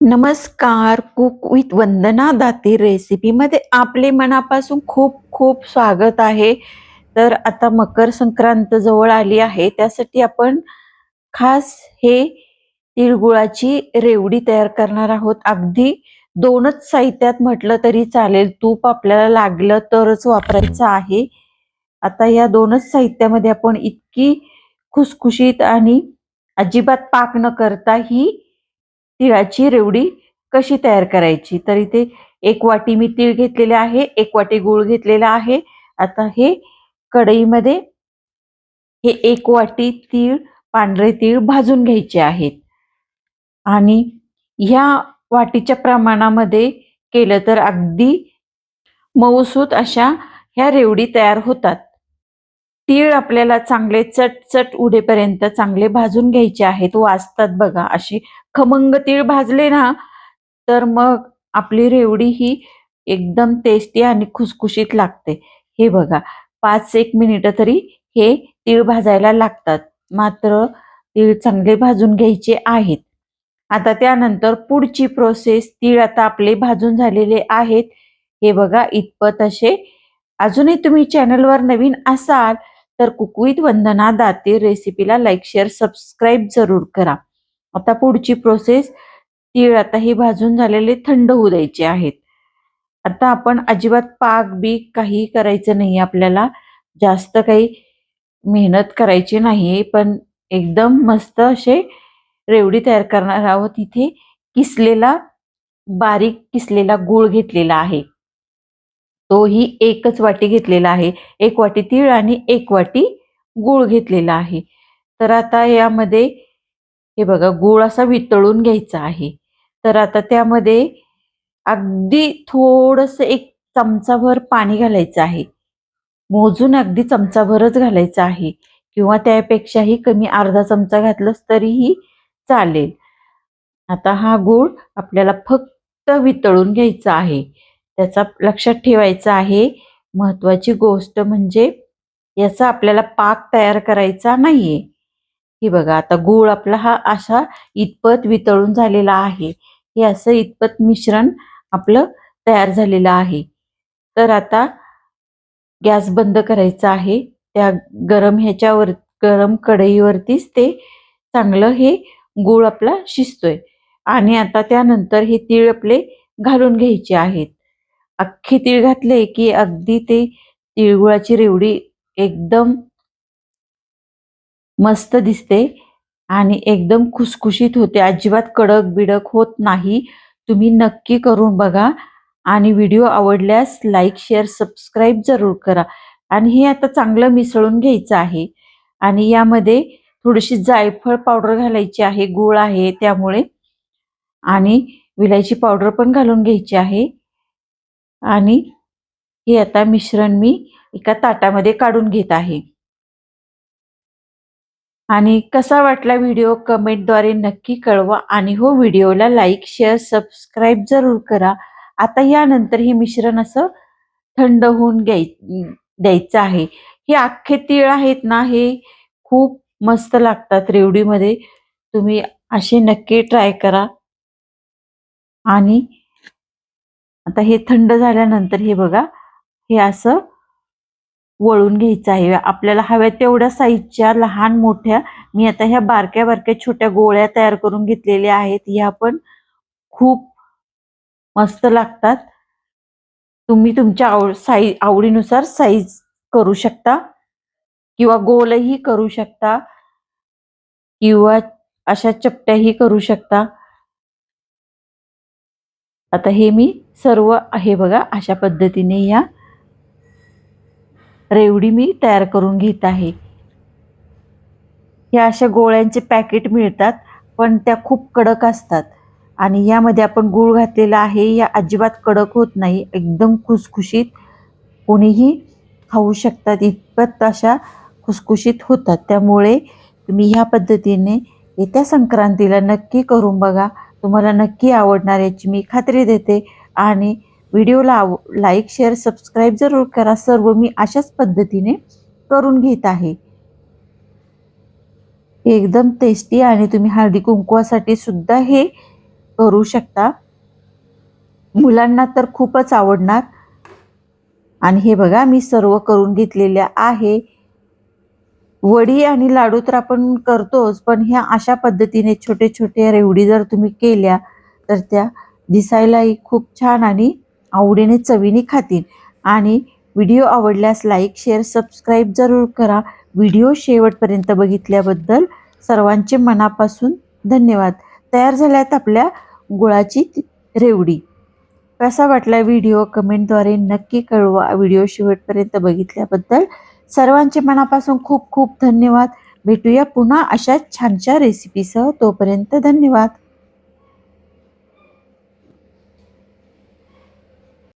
नमस्कार. Cook with Vandana Date रेसिपीमध्ये आपले मनापासून खूप खूप स्वागत आहे. तर आता मकर संक्रांत जवळ आली आहे. त्यासाठी आपण खास हे तिळगुळाची रेवडी तयार करणार आहोत. अगदी दोनच साहित्यात म्हटलं तरी चालेल. तूप आपल्याला लागलं तरच वापरायचं आहे. आता या दोनच साहित्यामध्ये आपण इतकी खुसखुशीत आणि अजिबात पाक न करता ही तिळाची रेवडी कशी तयार करायची? तर इथे एक वाटी मी तीळ घेतलेले आहे एक वाटी गूळ घेतलेला आहे. आता हे कढईमध्ये हे एक वाटी तीळ पांढरे तीळ भाजून घ्यायचे आहेत. आणि ह्या वाटीच्या प्रमाणामध्ये केलं तर अगदी मऊसूत अशा ह्या रेवडी तयार होतात. तीळ आपल्याला चांगले चटचट उडेपर्यंत चांगले भाजून घ्यायचे आहेत. वाजतात बघा असे खमंग तीळ भाजले ना तर मग आपली रेवडी ही एकदम टेस्टी आणि खुसखुशीत लागते. हे बघा पाच एक मिनिटं तरी हे तीळ भाजायला लागतात. मात्र तीळ चांगले भाजून घ्यायचे आहेत. आता त्यानंतर पुढची प्रोसेस तीळ आता आपले भाजून झालेले आहेत. हे बघा इतपत असे. अजूनही तुम्ही चॅनलवर नवीन असाल तर कुकवित वंदना दाते रेसिपीला लाईक शेअर सबस्क्राईब जरूर करा. आता पुढची प्रोसेस तीळ आता हे भाजून झालेले थंड होऊ द्यायचे आहेत. आता आपण अजिबात पाक बी काही करायचं नाही आपल्याला. जास्त काही मेहनत करायची नाही पण एकदम मस्त असे रेवडी तयार करणार आहोत. इथे किसलेला बारीक किसलेला गूळ घेतलेला आहे. तोही एकच वाटी घेतलेला आहे. एक वाटी तीळ आणि एक वाटी गूळ घेतलेला आहे. तर आता यामध्ये हे बघा गूळ असा वितळून घ्यायचा आहे. तर आता त्यामध्ये अगदी थोडंसं एक चमचाभर पाणी घालायचं आहे. मोजून अगदी चमचाभरच घालायचं आहे. किंवा त्यापेक्षाही कमी अर्धा चमचा घातलंच तरीही चालेल. आता हा गूळ आपल्याला फक्त वितळून घ्यायचा आहे. त्याचा लक्षात ठेवायचा आहे. महत्त्वाची गोष्ट म्हणजे याचा आपल्याला पाक तयार करायचा नाही आहे हे बघा आता गूळ आपला हा असा इतपत वितळून झालेला आहे. हे असं इतपत मिश्रण आपलं तयार झालेलं आहे. तर आता गॅस बंद करायचा आहे. त्या गरम ह्याच्यावर गरम कढईवरतीच ते चांगलं हे गूळ आपला शिजतोय. आणि आता त्यानंतर हे तीळ आपले घालून घ्यायचे आहेत. अख्खे तीळ घातले की अगदी ते तिळगुळाची रेवडी एकदम मस्त दिसते आणि एकदम खुसखुशीत होते. अजिबात कडक बिडक होत नाही. तुम्ही नक्की करून बघा आणि व्हिडिओ आवडल्यास लाईक शेअर सबस्क्राईब जरूर करा. आणि हे आता चांगलं मिसळून घ्यायचं आहे आणि यामध्ये थोडीशी जायफळ पावडर घालायची आहे गूळ आहे त्यामुळे आणि विलायची पावडर पण घालून घ्यायची आहे. आणि हे आता मिश्रण मी एका ताटामध्ये काढून घेत आहे. आणि कसा वाटला व्हिडिओ कमेंटद्वारे नक्की कळवा आणि हो व्हिडिओला लाईक शेअर सबस्क्राईब जरूर करा. आता यानंतर हे मिश्रण असं थंड होऊन घ्याय द्यायचं आहे. हे अख्खे तीळ आहेत ना हे खूप मस्त लागतात रेवडीमध्ये. तुम्ही असे नक्की ट्राय करा. आणि आता हे थंड झाल्यानंतर हे बघा हे असं वळून घ्यायचं आहे. आपल्याला हव्या तेवढ्या साईजच्या लहान मोठ्या मी आता ह्या बारक्या बारक्या छोट्या गोळ्या तयार करून घेतलेल्या आहेत. ह्या पण खूप मस्त लागतात. तुम्ही तुमच्या आव साई आवडीनुसार साईज करू शकता किंवा गोलही करू शकता किंवा अशा चपट्याही करू शकता. आता हे मी सर्व आहे बघा अशा पद्धतीने या रेवडी मी तयार करून घेत आहे. ह्या अशा गोळ्यांचे पॅकेट मिळतात पण त्या खूप कडक असतात. आणि यामध्ये आपण गूळ घातलेला आहे या अजिबात कडक होत नाही एकदम खुसखुशीत. कोणीही खाऊ शकतात इतपत अशा खुसखुशीत होतात. त्यामुळे तुम्ही ह्या पद्धतीने येत्या संक्रांतीला नक्की करून बघा. तुम्हाला नक्की आवडणार याची मी खात्री देते. आणि व्हिडिओला आव लाईक शेअर सबस्क्राईब जरूर करा. सर्व मी अशाच पद्धतीने करून घेत आहे. एकदम टेस्टी आणि तुम्ही हळदी कुंकवासाठी सुद्धा हे करू शकता. मुलांना तर खूपच आवडणार. आणि हे बघा मी सर्व करून घेतलेल्या आहे. वडी आणि लाडू तर आपण करतोच पण ह्या अशा पद्धतीने छोटे छोटे रेवडी जर तुम्ही केल्या तर त्या दिसायलाही खूप छान आणि आवडीने चवीने खातील. आणि व्हिडिओ आवडल्यास लाईक शेअर सबस्क्राईब जरूर करा. व्हिडिओ शेवटपर्यंत बघितल्याबद्दल सर्वांचे मनापासून धन्यवाद. तयार झाल्यात आपल्या गुळाची रेवडी. कसा वाटला व्हिडिओ? कमेंटद्वारे नक्की कळवा. व्हिडिओ शेवटपर्यंत बघितल्याबद्दल सर्वांचे मनापासून खूप खूप धन्यवाद. भेटूया पुन्हा अशाच छानशा रेसिपीसह तोपर्यंत धन्यवाद.